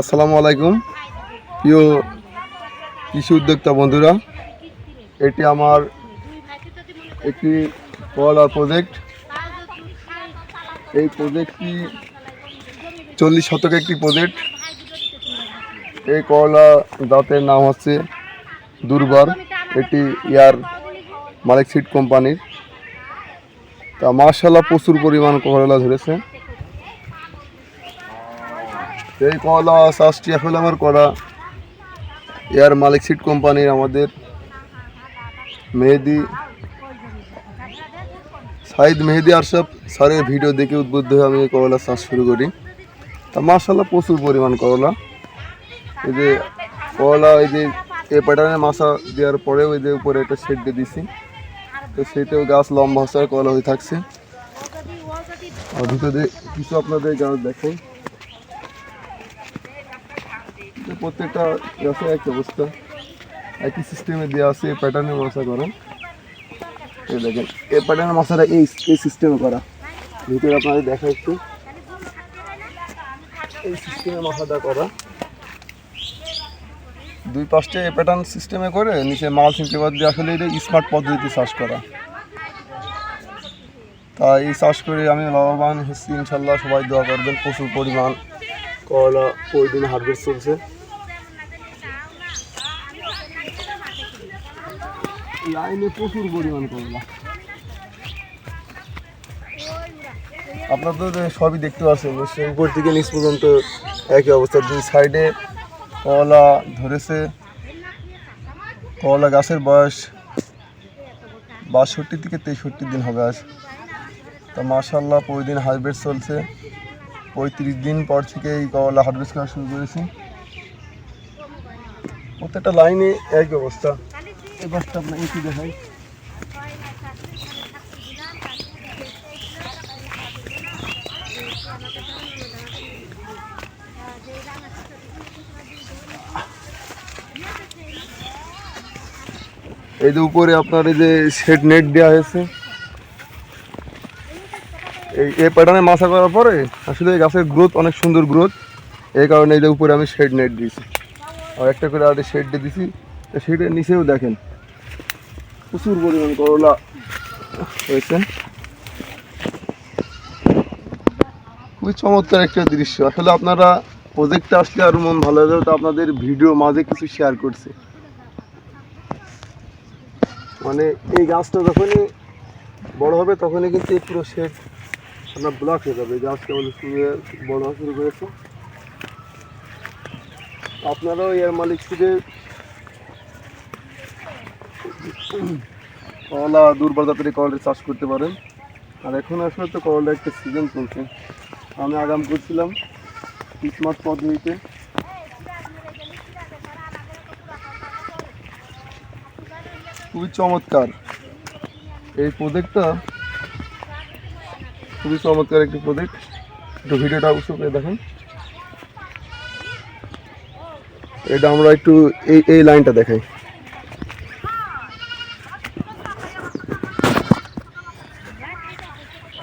আসসালামু আলাইকুম। প্রিয় কৃষি উদ্যোক্তা বন্ধুরা, এটি আমার একটি কলার প্রজেক্ট এই প্রজেক্টটি চল্লিশ শতক একটি প্রজেক্ট এই করলা জাতের নাম হচ্ছে দুর্বার। এটি ইয়ার মালিক সিট কোম্পানির তা মার্শাল্লাহ প্রচুর পরিমাণ করলা ধরেছে। এই কলা চাষটি আসলে আমার করা। এয়ার মালিক সিট কোম্পানির আমাদের, মেহেদি, সাইদ মেহেদি আরশাব স্যারের ভিডিও দেখে উদ্বুদ্ধ হয়ে আমি এই করলা চাষ শুরু করি। তা মার্শাল্লাহ প্রচুর পরিমাণ করলা এই যে করলা এই যে এ প্যাটার্নের মাছা দেওয়ার পরে ওই যে উপরে একটা শেড দিয়ে দিছি। তো সেটাও গাছ লম্বা আর কলা হয়ে থাকছে। আর ভিতরে কিছু আপনাদের গাছ দেখেন তো প্রত্যেকটা গাছে এক অবস্থা, একই সিস্টেমে দেওয়া আছে, এই প্যাটার্নের মাছা করা এই দেখেন, এই প্যাটার্নের মাছাটা এই এই সিস্টেমে করা। ভিতরে আপনাদের দেখা একটু। এই সিস্টেমে মাথাটা করা। দুই পাঁচটা এই প্যাটার্ন সিস্টেমে করে, নিচে মাল পেপার দিয়ে আসলে এটা স্মার্ট পদ্ধতিতে চাষ করা। তা এই চাষ করে আমি লাভবান হচ্ছি, ইনশাল্লাহ সবাই দোয়া করবেন, প্রচুর পরিমাণ করলা ওই দিনে হারভেস্ট চলছে। লাইনে প্রচুর পরিমাণ করলা আপনারা তো সবই দেখতে পাচ্ছেন উপর থেকে নিচ পর্যন্ত একই অবস্থা। দুই সাইডে কলা ধরেছে। কলা গাছের বয়স বাষট্টি থেকে তেষট্টি দিন হবে আজ। তা মাশাল্লাহ প্রতিদিন হারভেস্ট চলছে। পঁয়ত্রিশ দিন পর থেকে এই কলা হারভেস্ট করা শুরু করেছি। প্রত্যেকটা লাইনে একই অবস্থা। এই যে উপরে আপনার এই যে শেড নেট দেওয়া হয়েছে। এই এই প্যাটার্নে মাছা করার পরে আসলে এই গাছের গ্রোথ অনেক সুন্দর গ্রোথ এই কারণে এই যে উপরে আমি শেড নেট দিয়েছি। আর একটা করে আর শেড দিয়ে তো শেডের নিচেও দেখেন। প্রচুর পরিমাণ করলা হয়েছে খুবই চমৎকার একটা দৃশ্য। আসলে আপনারা প্রজেক্টে আসলে আরও মন ভালো হয়ে তো আপনাদের ভিডিও মাঝে কিছু শেয়ার করছে। মানে এই গাছটা যখনই বড় হবে, তখনই কিন্তু এই পুরো শেড আপনার ব্লক হয়ে যাবে। এই গাছ কেবল শুরু হয়ে, বড় হওয়া শুরু করেছে। আপনারাও এর মালিক সিডে কলা দুর্বল জাতের কলার চাষ করতে পারেন। আর এখন আসলে তো করলা একটা সিজন চলছে। আমি আগাম করছিলাম স্মার্ট পদ্ধতিতে খুবই চমৎকার। এই প্রজেক্টটা খুবই চমৎকার একটি প্রজেক্ট একটু ভিডিওটা অবশ্য করে দেখেন। এটা আমরা একটু এই এই লাইনটা দেখাই।